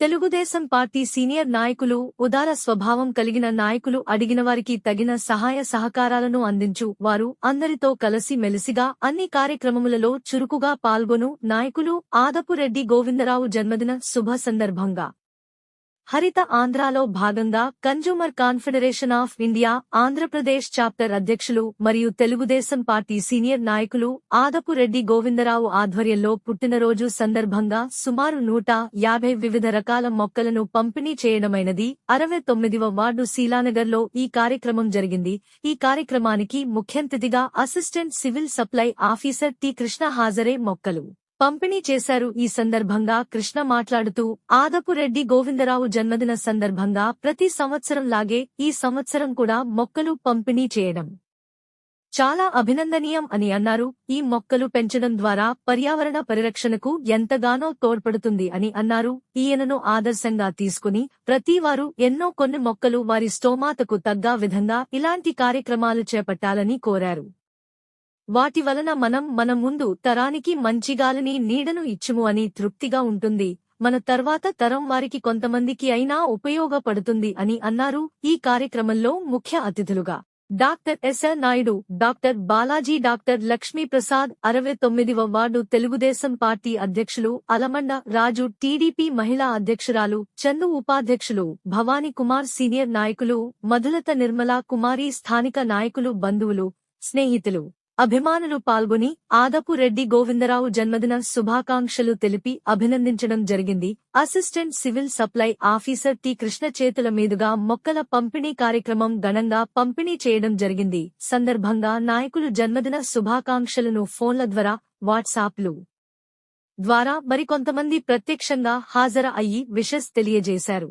Telugu Desam party senior నాయకులు ఉదార స్వభావం కలిగిన నాయకులు అడిగిన వారికి తగిన సహాయ సహకారాలను అందించు. వారు అందరితో కలసి మెలిసిగా అన్ని కార్యక్రమములలో చురుకుగా పాల్గొను. నాయకులు ఆదపురెడ్డి గోవిందరావు జన్మదిన శుభ సందర్భంగా. హరిత ఆంధ్రాలో భాగంగా consumer confederation of India Andhra Pradesh chapter అధ్యక్షులు మరియు తెలుగుదేశం పార్టీ సీనియర్ నాయకులు ఆదపు రెడ్డి గోవిందరావు ఆధ్వర్యంలో పుట్టినరోజు సందర్భంగా సుమారు నూట యాభై వివిధ రకాల మొక్కలను పంపిణీ చేయడమైనది. అరవై తొమ్మిదివ వార్డు శీలానగర్లో ఈ కార్యక్రమం జరిగింది. ఈ కార్యక్రమానికి ముఖ్యంతిథిగా assistant civil supply officer T Krishna హాజరే మొక్కలు. పంపిణీ చేశారు. ఈ సందర్భంగా కృష్ణ మాట్లాడుతూ ఆదపురెడ్డి గోవిందరావు జన్మదిన సందర్భంగా ప్రతి సంవత్సరం లాగే ఈ సంవత్సరం కూడా మొక్కలు పంపిణీ చేయడం చాలా అభినందనీయం అని అన్నారు. ఈ మొక్కలు పెంచడం ద్వారా పర్యావరణ పరిరక్షణకు ఎంతగానో తోడ్పడుతుంది అని అన్నారు. ఈయనను ఆదర్శంగా తీసుకుని ప్రతివారు ఎన్నో కొన్ని మొక్కలు వారి స్తోమాతకు తగ్గా విధంగా ఇలాంటి కార్యక్రమాలు చేపట్టాలని కోరారు. వాటి వలన మనం మన ముందు తరానికి మంచి గాలిని నీడను ఇచ్చుము అని తృప్తిగా ఉంటుంది. మన తర్వాత తరం వారికి కొంతమందికి అయినా ఉపయోగపడుతుంది అని అన్నారు ఈ కార్యక్రమంలో ముఖ్య అతిథులుగా. Doctor SR Naidu doctor Balaji doctor Lakshmiprasad అరవై తొమ్మిదివ వార్డు తెలుగుదేశం పార్టీ అధ్యక్షులు అలమండ రాజు టీడీపీ మహిళా అధ్యక్షురాలు చందు ఉపాధ్యక్షులు భవానీ కుమార్ సీనియర్ నాయకులు మధులత నిర్మలా కుమారి స్థానిక నాయకులు బంధువులు స్నేహితులు. అభిమానులు పాల్గొని ఆదపు రెడ్డి గోవిందరావు జన్మదిన శుభాకాంక్షలు తెలిపి అభినందించడం జరిగింది. Assistant civil supply officer T Krishna చేతుల మీదుగా మొక్కల పంపిణీ కార్యక్రమం ఘనంగా పంపిణీ చేయడం జరిగింది. సందర్భంగా నాయకులు జన్మదిన శుభాకాంక్షలను ఫోన్ల ద్వారా వాట్సాప్లు ద్వారా మరికొంతమంది ప్రత్యక్షంగా హాజరు అయ్యి విషస్ తెలియజేశారు.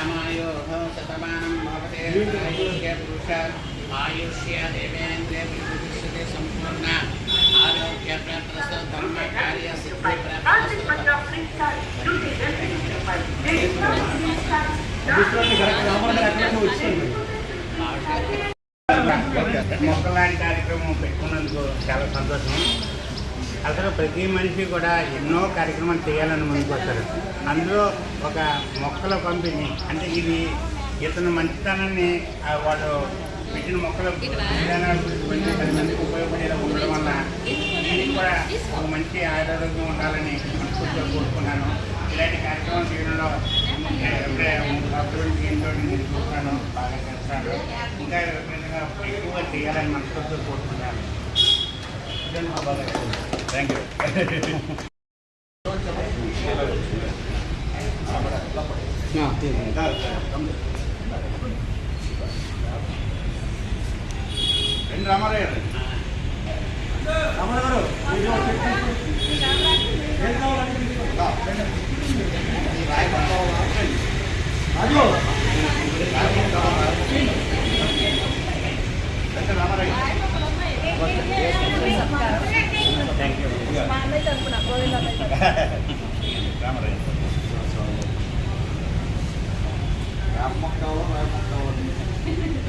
रामायोः शतमानं भवते आयुष्यपुरुष आयुष्य देवेन्द्रे विभूतिष्यते सम्पूर्णा। आरोग्यप्राप्तस्तु धर्मकार्यसिद्धिप्राप्तस्तु అసలు ప్రతి మనిషి కూడా ఎన్నో కార్యక్రమాలు చేయాలని ముందుకొస్తారు అందులో ఒక మొక్కల పంపిణీ అంటే ఇది ఇతను మంచితనాన్ని వాళ్ళు పెట్టిన మొక్కల విధానాల గురించి మందికి ఉపయోగపడేలా ఉండడం వల్ల దీనికి కూడా ఒక మంచి ఆరోగ్యం ఉండాలని మనస్ఫూర్తిగా కోరుకున్నాను. ఇలాంటి కార్యక్రమం చేయడంలో అభివృద్ధి ఏంటో నేను చూస్తున్నాను బాగా చేస్తాను ఇంకా ఎక్కువగా చేయాలని మనస్ఫూర్తిగా కోరుకున్నాను. థ్యాంక్ మా బాగా ಥ್ಯಾಂಕ್ ಯು ರಾಮಾರಾಯ ರಾಮಾರಾಯ రామారావు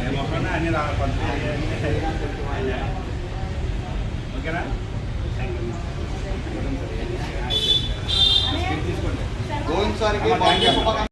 ఏ మొక్కన్నా అన్ని రా పంపిణీ ఓకేనా తీసుకోండి గోవింద్